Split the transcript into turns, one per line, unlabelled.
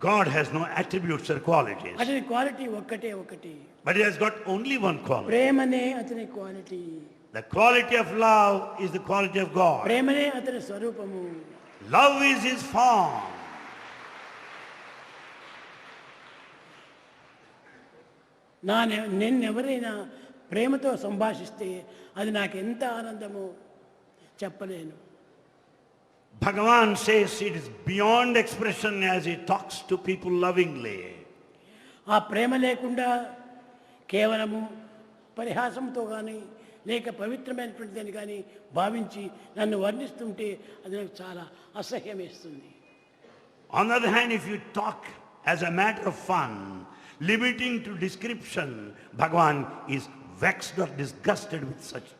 God has no attributes or qualities,
అతని quality ఒక్కటే ఒకటి
but He has got only one quality.
ప్రేమనే అతని quality
The quality of love is the quality of God.
ప్రేమనే అతని స్వరూపము
Love is His form.
నా నిన్నెవరైనా ప్రేమతో సంభాషిస్తే అది నాకు ఎంత ఆనందమో చెప్పలేను
Bhagavan says it is beyond expression as He talks to people lovingly.
ఆ ప్రేమ లేకుండా కేవలము పరిహాసంతో కానీ లేక పవిత్రమైనటువంటిదని కానీ భావించి నన్ను వర్ణిస్తుంటే అది నాకు చాలా అసహ్యం వేస్తుంది
On the other hand, if you talk as a matter of fun, limiting to description, Bhagavan is vexed or disgusted with such